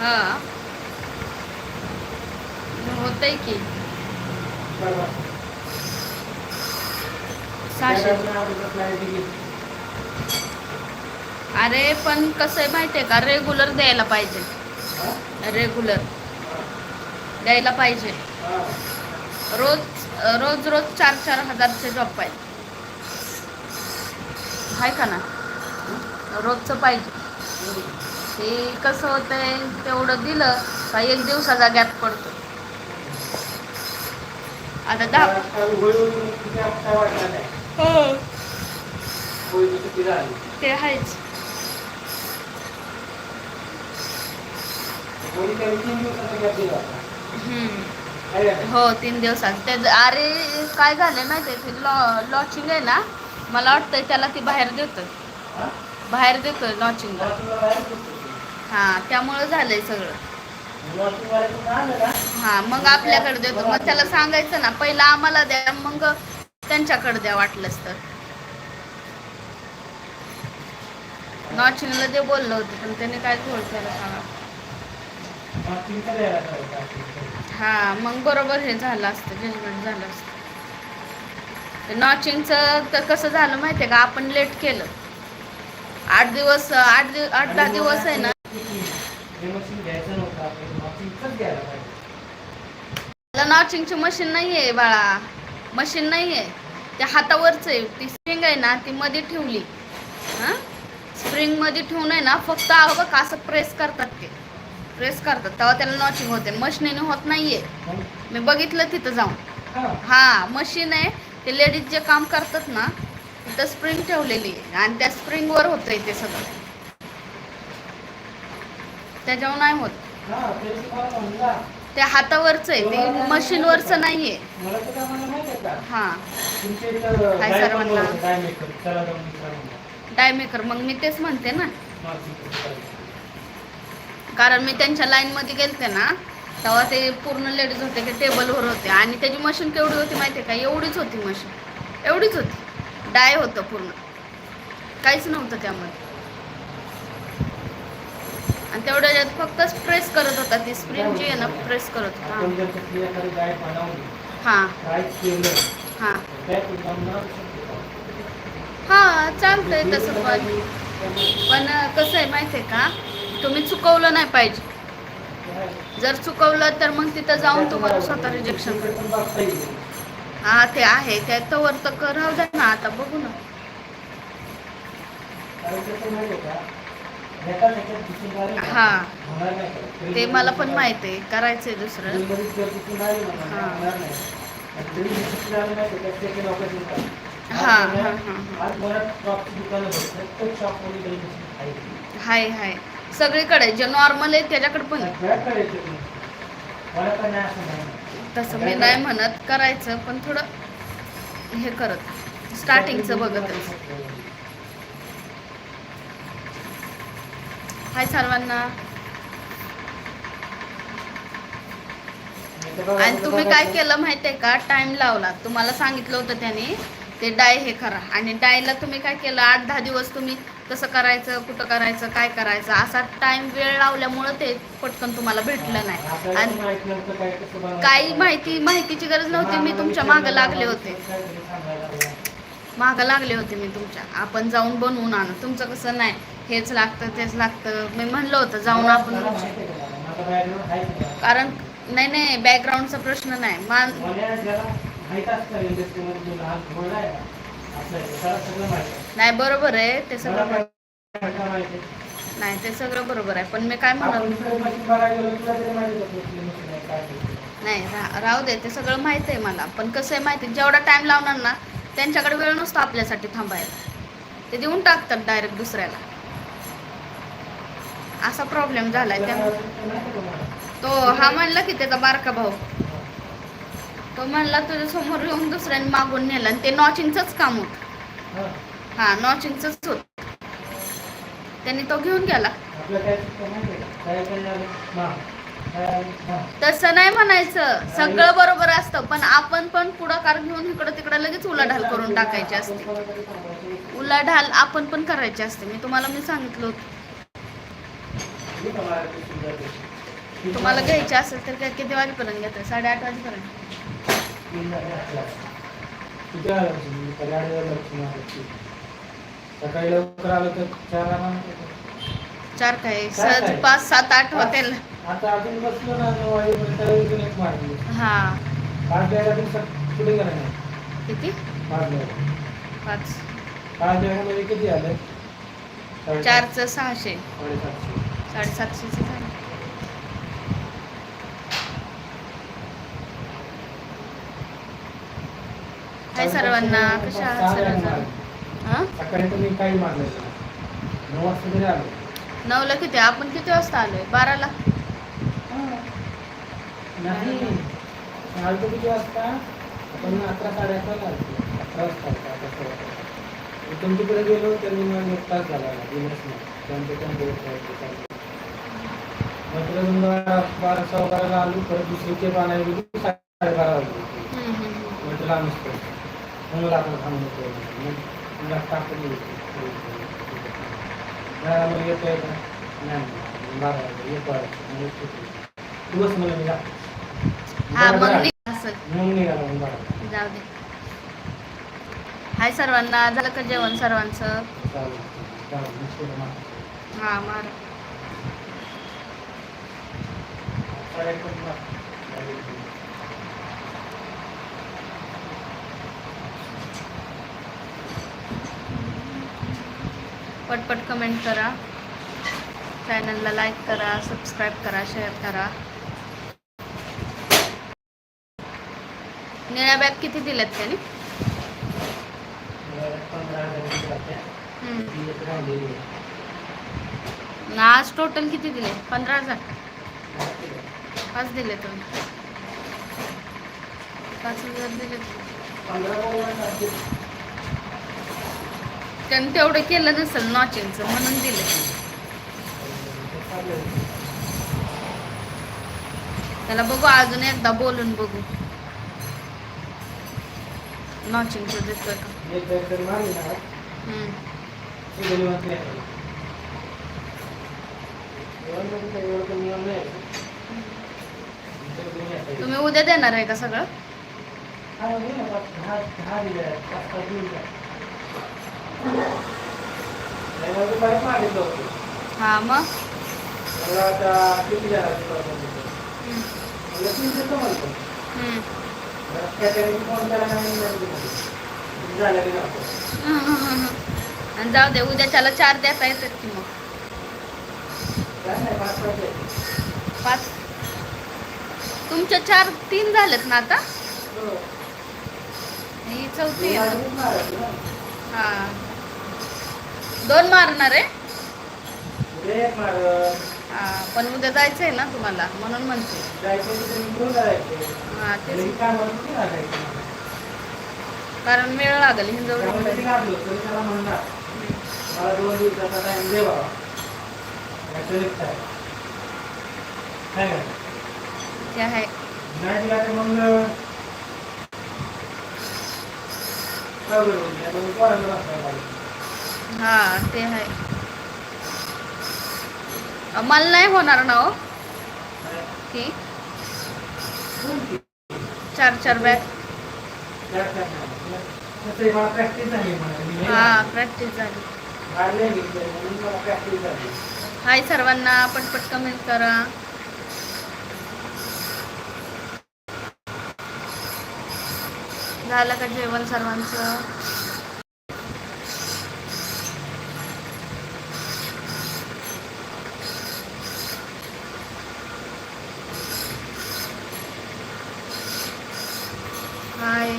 हा. होतंय की? दुपारपासून. सहाशे. अरे पण कसं आहे माहितीये का? रेग्युलर द्यायला पाहिजे? रेग्युलर. द्यायला पाहिजे. रोज रोज रोज चार चार हजारचे जॉब पाहिजे. आहे का ना? रोजचं पाहिजे. ते कसं होतंय तेवढं दिलं का एक दिवसाचा गॅप पडतो. आता दहा. हो. झाली. ते आहेच? हो तीन दिवसात ते अरे काय झालंय माहिती लॉचिंग आहे ना? मला वाटतंय त्याला ती बाहेर देतोय. हा? बाहेर देतोय लॉचिंगला Lodging हां त्यामुळं झालंय सगळं. हा हां मग आपल्याकडे देतो. मग त्याला सांगायचं ना पहिला आम्हाला द्या मग त्यांच्याकडे द्या वाटलंच तर. लॉचिंगला ते बोललं होतं पण त्याने काय थोडं त्याला सांगा. हा मग बरोबर हे झालं असतं जजमेंट झालं असतं. नॉचिंगचं तर कसं झालं माहिती आहे का? आपण लेट केलं. आठ दिवस आठ दिवस आठ दहा दिवस आहे ना. मला नॉचिंगची मशीन नाही आहे बाळा. मशीन नाही आहे ते हातावरच आहे. ती स्प्रिंग आहे ना ती मध्ये ठेवली. हां? स्प्रिंगमध्ये ठेवून आहे ना फक्त अहो बघ असं प्रेस करतात ते. प्रेस करतात. तेव्हा त्याला नॉचिंग होते. मशीनीने होत नाहीये. मी बघितलं तिथं जाऊन. हा. मशीन आहे. ते लेडीज जे काम करतात ना तिथं स्प्रिंग ठेवलेली आहे. आणि त्या स्प्रिंगवर होतंय ते सगळं. त्याच्यावर नाही होत. हा. ते हातावरचं आहे. ते मशीनवरचं नाही आहे मला तर काय म्हणलं माहिती आहे का? हां. इथं होतं, जाऊन विचारा म्हणलं. डायमेकर मग मी तेच म्हणते ना. कारण मी त्यांच्या लाईनमध्ये गेलते ना तेव्हा ते पूर्ण लेडीज होते ते टेबलवर होते. आणि त्याची मशीन केवढी होती माहिती आहे का? एवढीच होती मशीन एवढीच होती. डाय होतं पूर्ण. काहीच नव्हतं त्यामध्ये आणि तेवढ्या याच्यात फक्त प्रेस करत होता ती स्प्रिंग जी आहे ना प्रेस करत होता. हां. हां. हां चालतंय तसं पण. पण कसं आहे माहिती आहे का? तुम्ही चुकवलं नाही पाहिजे. जर चुकवलं तर मग तिथं जाऊन तुम्हाला स्वतः रिजेक्शन ते पण बघता येईल. हा ते आहे. त्याच्यावर तर करावं द्या ना आता बघू ना. हा. ते मला पण माहीत आहे. करायचंय दुसरं. हा. आहे. हाय हाय. सगळीकडे जे नॉर्मल आहे त्याच्याकडे पण तसं मी नाही म्हणत करायचं पण थोडं हे करत. स्टार्टिंगचं बघत हाय सर्वांना. आणि तुम्ही काय केलं माहितीये का? टाइम लावला. तुम्हाला सांगितलं होतं त्याने ते डाय हे करा. आणि डायला तुम्ही काय केलं? आठ दहा दिवस तुम्ही कसं करायचं कुठं करायचं काय करायचं असा टाइम वेळ लावल्यामुळं ते पटकन तुम्हाला भेटलं नाही. आणि काही माहिती माहितीची गरज नव्हती मी तुमच्या मागं लागले होते. मागं लागले होते मी तुमच्या. आपण जाऊन बनवून आणू. तुमचं कसं नाही हेच लागतं तेच लागतं. मी म्हणलं होतं जाऊन आपण कारण नाही नाही बॅकग्राऊंडचा प्रश्न नाही. मान नाही बरोबर आहे. ते सगळं? नाही ते सगळं बरोबर आहे. पण मी काय म्हणत. नाही राहू दे. ते सगळं माहीत आहे मला. पण कसं आहे माहिती जेवढा टाइम लावणार ना त्यांच्याकडे वेळ नसतो आपल्यासाठी थांबायला. ते देऊन टाकतात डायरेक्ट दुसऱ्याला. असा प्रॉब्लेम झालाय. मला? तो हा म्हणला की त्याचा बारका भाऊ. तो म्हणला तुझ्या समोर येऊन दुसऱ्याने मागून नेलं. आणि ते नॉचिंगचंच काम होतं. हा. नॉचिंगचंच होत. त्यांनी तो घेऊन गेला. तसं नाही म्हणायचं. सगळं बरोबर असतं पण आपण पण पुढाकार घेऊन इकडं तिकडं लगेच उलाढाल करून टाकायची असते. उलाढाल आपण पण करायची असते. मी तुम्हाला मी सांगितलं होतं. तुम्हाला घ्यायची असेल तर काय किती वाजेपर्यंत घेतं साडेआठ वाजेपर्यंत. किती लक्ष. सकाळी लवकर आलं तर चार आला चार काय? सहज? पाच सात आठ होतील आता आपण बसलो ना नऊ वाजेपर्यंत त्यावेळी पण एक मारली. हा. पाच किती? पाच किती आलं? चारचं सहाशे. साडेसातशे. साडेसातशेचं झालं हाय सर्वांना? कशा आहात सर्वजण हा? सकाळी नाही. नऊ वाजता तरी आलो. नऊला किती? आपण किती वाजता आलोय? बाराला नाही. आलतो किती वाजता? आपण अकरा साडे अकराला आलतो अकरा वाजता गेलो त्यांनी मग एक तास झाला गेलोच नाही. त्यांचे पण. मग बारा बारा सव्वा बाराला आलो परत दुसरी केप आणायला गेली वाजले. तुला आम्हीच करतो मला येतो. येतो नाही. बारा येतो. मला मी मग निघाला बारा. जाऊ दे. हाय सर्वांना. झालं का जेवण सर्वांचं. हा मार चालेल, पण मग. चालेल. पटपट कमेंट करा. चॅनलला लाईक करा सबस्क्राईब करा शेअर करा. निळ्या बॅग किती दिल्यात त्याने? आज टोटल किती दिले? पंधरा हजार. पाच दिले तुम्ही. पाच हजार दिले. पंधरा त्यानं तेवढं केलं नसेल नॉचिंगचं म्हणून दिलं. त्याला बघू अजून एकदा बोलून बघू. नॉचिंगचं देतोय का? तुम्ही उद्या देणार आहे का सगळं? हा, मग? जाऊ दे उद्याच्याला चार देता येतात की मग. पाच. तुमच्या चार तीन झालेत ना आता? हो. ही चौथी. हा. दोन मारणार आहे. पण उद्या जायचंय ना तुम्हाला म्हणून म्हणते. जायचं जायचं. हा तेच? कारण वेळ लागेल हिंजवडी आहे ते आहे. मग हा ते आहे. मला नाही होणार ना हो. की चार चार बॅग. प्रॅक्टिस झाली हा प्रॅक्टिस झाली. प्रॅक्टिस झाली हाय सर्वांना पटपट कमेंट करा. झालं का जेवण सर्वांचं हाय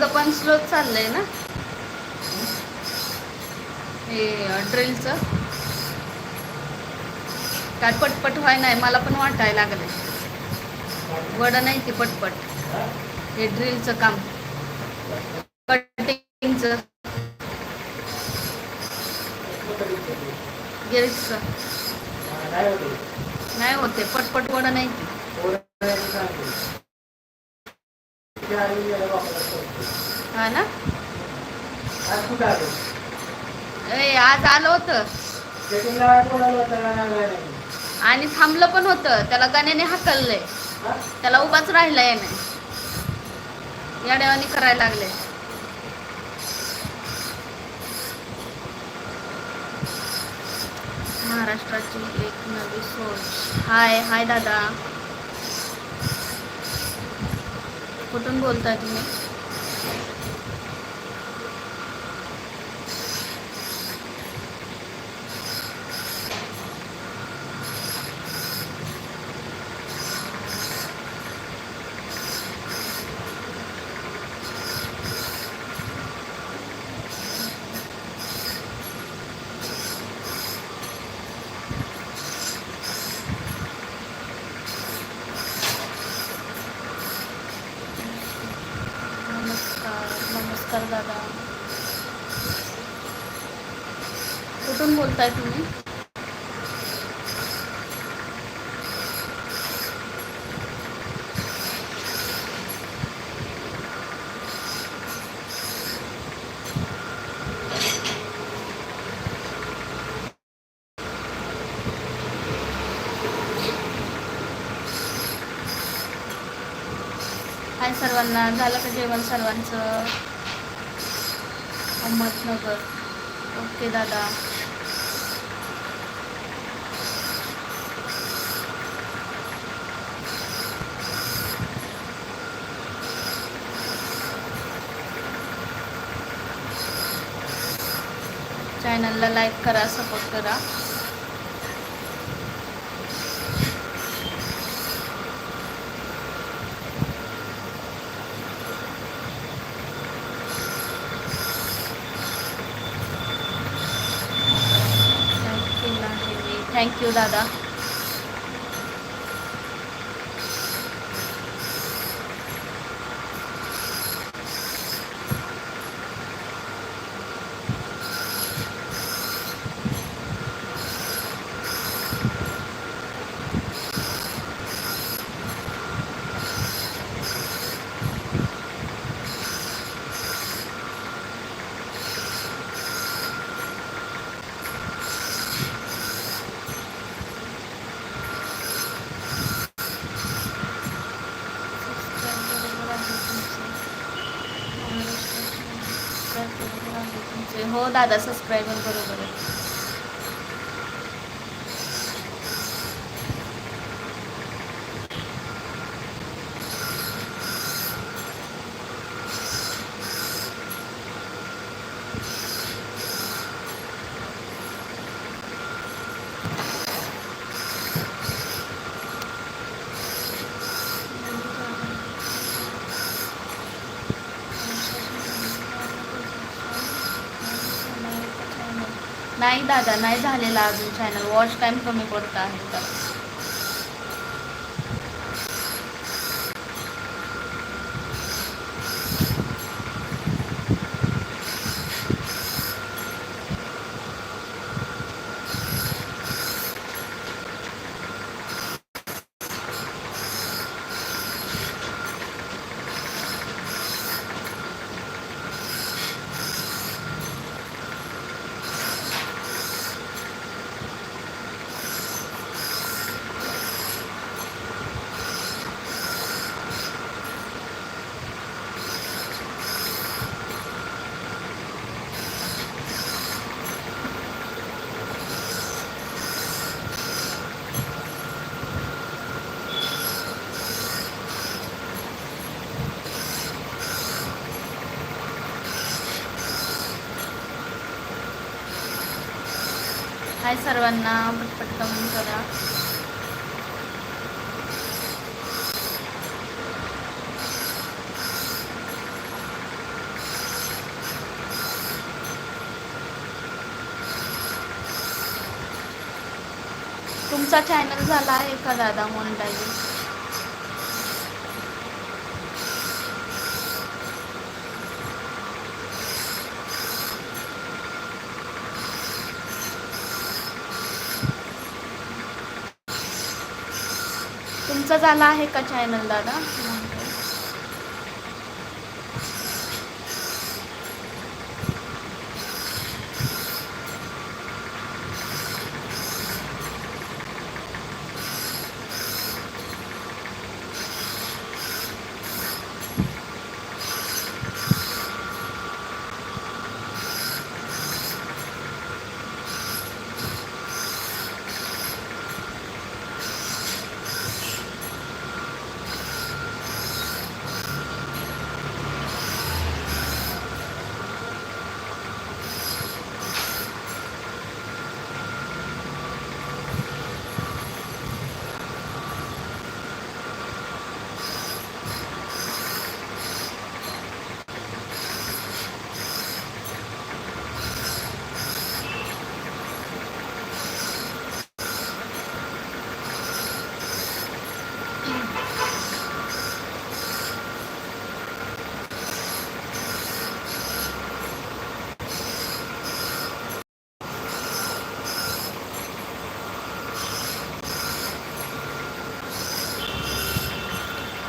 हे पण स्लो चाललंय ना? हे ड्रिलचं. काय पटपट व्हाय नाही मला पण वाटायला लागलं वड नाही ते पटपट. हे ड्रिलचं काम. कटिंगचं. गिरीचं नाही होते पटपट वड नाही ती. हा ना? आज आलो? ए आज आलं होतं. आणि थांबलं पण होतं. त्याला गाण्याने हाकललंय. त्याला उभाच राहिलाय नाही. याडेवानी करायला लागले महाराष्ट्राची एक नवी सोच हाय हाय दादा. कुठून बोलताय तुम्ही? कुठून बोलताय तुम्ही. हाय सर्वांना झालं का जेवण सर्वांचं? अहमदनगर. ओके दादा. चॅनलला लाईक करा सपोर्ट करा. थँक्यू दादा दादा सबस्क्रायबर बरोबर आहे. नाही दादा नाही झालेला अजून चॅनल वॉच टाइम कमी पडत आहे. तर सर्वांना पटपट कमेंट करा तुमचा चॅनल झाला आहे का दादा मोनिटायझेशन झाला आहे का चॅनल दादा?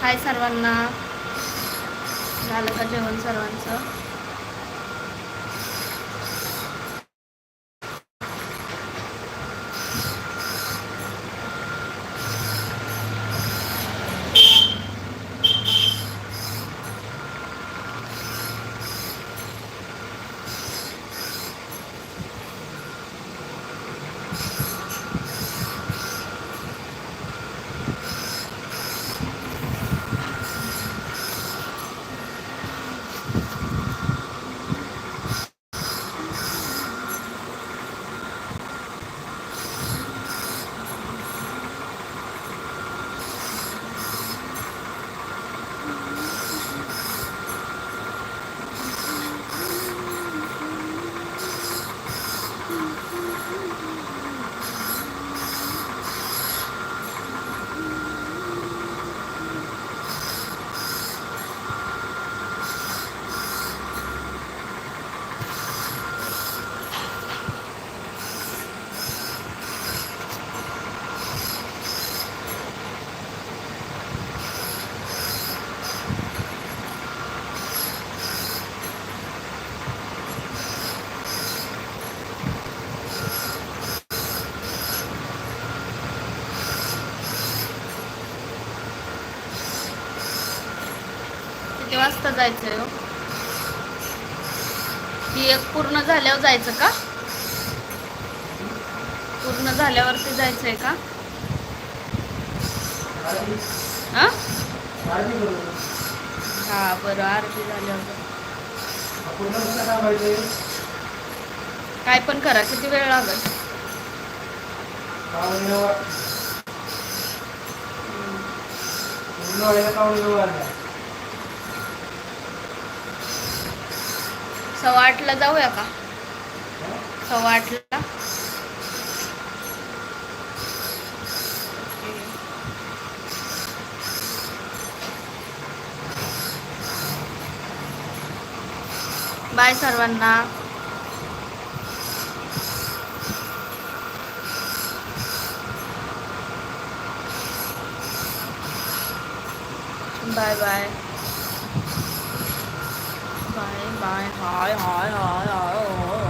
हाय सर्वांना? झालं का जेवण सर्वांचं? किती वाजता जायचंय हो. ही एक पूर्ण झाल्यावर जायचं का? पूर्ण झाल्यावरती जायचंय का? हा? हा बरं आरती झाल्यावर. काय पण करा किती वेळ लागेल पावणे नऊ वा- पूर्ण व्हायला पावणे नऊ वाजता सव्वा आठला जाऊया का? सव्वा आठला बाय सर्वांना. Bye bye. ายหายหายหายหายโอ้